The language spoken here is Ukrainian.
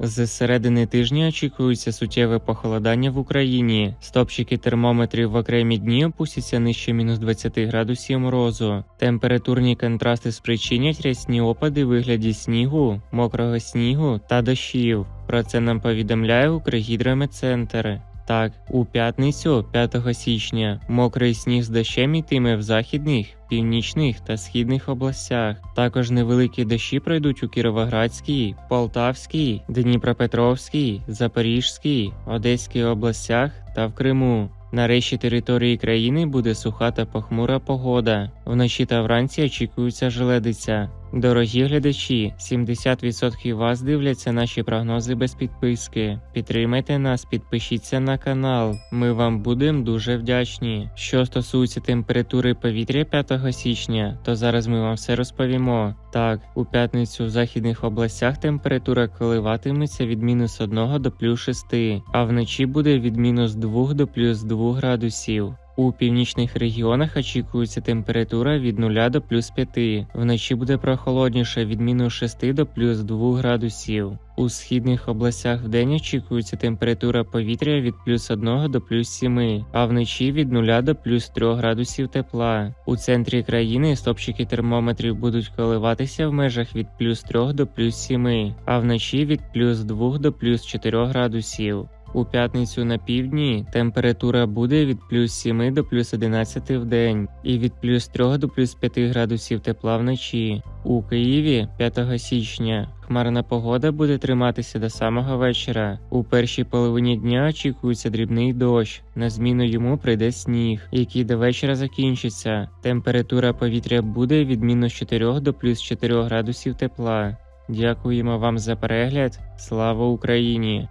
З середини тижня очікується суттєве похолодання в Україні. Стопчики термометрів в окремі дні опустяться нижче мінус 20 градусів морозу. Температурні контрасти спричинять рясні опади вигляді снігу, мокрого снігу та дощів. Про це нам повідомляє Укргідрометцентр. Так, у п'ятницю, 5 січня, мокрий сніг з дощем йтиме в західних, північних та східних областях. Також невеликі дощі пройдуть у Кіровоградській, Полтавській, Дніпропетровській, Запорізькій, Одеській областях та в Криму. На решті території країни буде суха та похмура погода. Вночі та вранці очікується желедиця. Дорогі глядачі, 70% вас дивляться наші прогнози без підписки. Підтримайте нас, підпишіться на канал. Ми вам будемо дуже вдячні. Що стосується температури повітря 5 січня, то зараз ми вам все розповімо. Так, у п'ятницю в західних областях температура коливатиметься від мінус 1 до плюс 6, а вночі буде від мінус 2 до плюс 2 градусів. У північних регіонах очікується температура від 0 до плюс 5. Вночі буде прохолодніше від мінус 6 до плюс 2 градусів. У східних областях вдень очікується температура повітря від плюс 1 до плюс 7, а вночі від 0 до плюс 3 градусів тепла. У центрі країни стопчики термометрів будуть коливатися в межах від плюс 3 до плюс 7, а вночі від плюс 2 до плюс 4 градусів. У п'ятницю на півдні температура буде від плюс 7 до плюс 11 в день і від плюс 3 до плюс 5 градусів тепла вночі. У Києві 5 січня хмарна погода буде триматися до самого вечора. У першій половині дня очікується дрібний дощ. На зміну йому прийде сніг, який до вечора закінчиться. Температура повітря буде від мінус 4 до плюс 4 градусів тепла. Дякуємо вам за перегляд. Слава Україні!